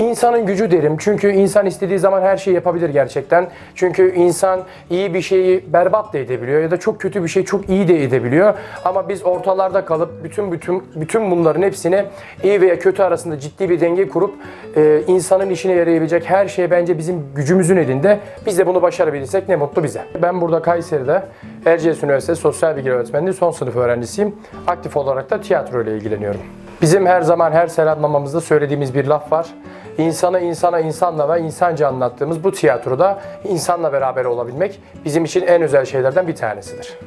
İnsanın gücü derim. Çünkü insan istediği zaman her şeyi yapabilir gerçekten. Çünkü insan iyi bir şeyi berbat da edebiliyor ya da çok kötü bir şey çok iyi de edebiliyor. Ama biz ortalarda kalıp bütün bütün bütün bunların hepsini iyi veya kötü arasında ciddi bir denge kurup e, insanın işine yarayabilecek her şey bence bizim gücümüzün elinde. Biz de bunu başarabilirsek ne mutlu bize. Ben burada Kayseri'de Erciyes Üniversitesi Sosyal Bilgi Öğretmenliği son sınıf öğrencisiyim. Aktif olarak da tiyatro ile ilgileniyorum. Bizim her zaman her selamlamamızda söylediğimiz bir laf var. İnsana insana insanla ve insanca anlattığımız bu tiyatroda insanla beraber olabilmek bizim için en özel şeylerden bir tanesidir.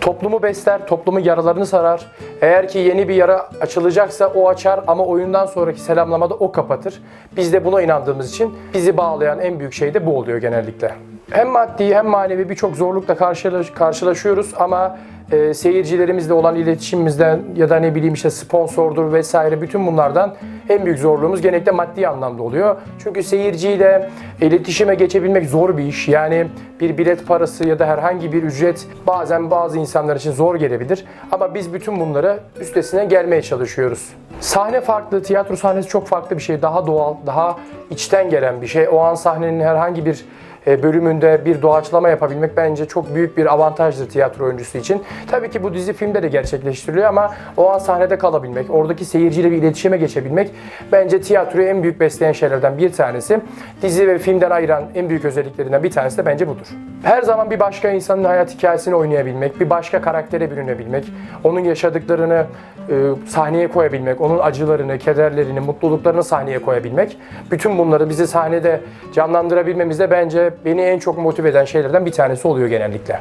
Toplumu besler, toplumun yaralarını sarar. Eğer ki yeni bir yara açılacaksa o açar ama oyundan sonraki selamlamada o kapatır. Biz de buna inandığımız için bizi bağlayan en büyük şey de bu oluyor genellikle. Hem maddi hem manevi birçok zorlukla karşılaş- karşılaşıyoruz ama e, seyircilerimizle olan iletişimimizden ya da ne bileyim işte sponsordur vesaire bütün bunlardan en büyük zorluğumuz genellikle maddi anlamda oluyor. Çünkü seyirciyle iletişime geçebilmek zor bir iş. Yani bir bilet parası ya da herhangi bir ücret bazen bazı insanlar için zor gelebilir. Ama biz bütün bunları üstesinden gelmeye çalışıyoruz. Sahne farklı, tiyatro sahnesi çok farklı bir şey. Daha doğal, daha içten gelen bir şey. O an sahnenin herhangi bir bölümünde bir doğaçlama yapabilmek bence çok büyük bir avantajdır tiyatro oyuncusu için. Tabii ki bu dizi filmde de gerçekleştiriliyor ama o an sahnede kalabilmek, oradaki seyirciyle bir iletişime geçebilmek bence tiyatroyu en büyük besleyen şeylerden bir tanesi. Dizi ve filmden ayıran en büyük özelliklerinden bir tanesi de bence budur. Her zaman bir başka insanın hayat hikayesini oynayabilmek, bir başka karaktere bürünebilmek, onun yaşadıklarını e, sahneye koyabilmek, onun acılarını, kederlerini, mutluluklarını sahneye koyabilmek. Bütün bunları bizi sahnede canlandırabilmemiz de bence beni en çok motive eden şeylerden bir tanesi oluyor genellikle.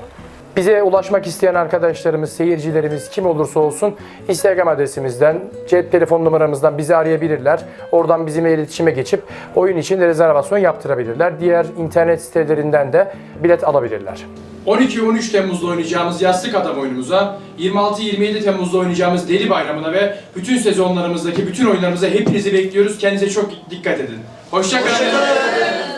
Bize ulaşmak isteyen arkadaşlarımız, seyircilerimiz kim olursa olsun Instagram adresimizden, cep telefon numaramızdan bizi arayabilirler. Oradan bizimle iletişime geçip oyun için de rezervasyon yaptırabilirler. Diğer internet sitelerinden de bilet alabilirler. 12 ve 13 Temmuz'da oynayacağımız Yastık Adam oyunumuza, 26-27 Temmuz'da oynayacağımız Deli Bayramı'na ve bütün sezonlarımızdaki bütün oyunlarımıza hepinizi bekliyoruz. Kendinize çok dikkat edin. Hoşçakalın.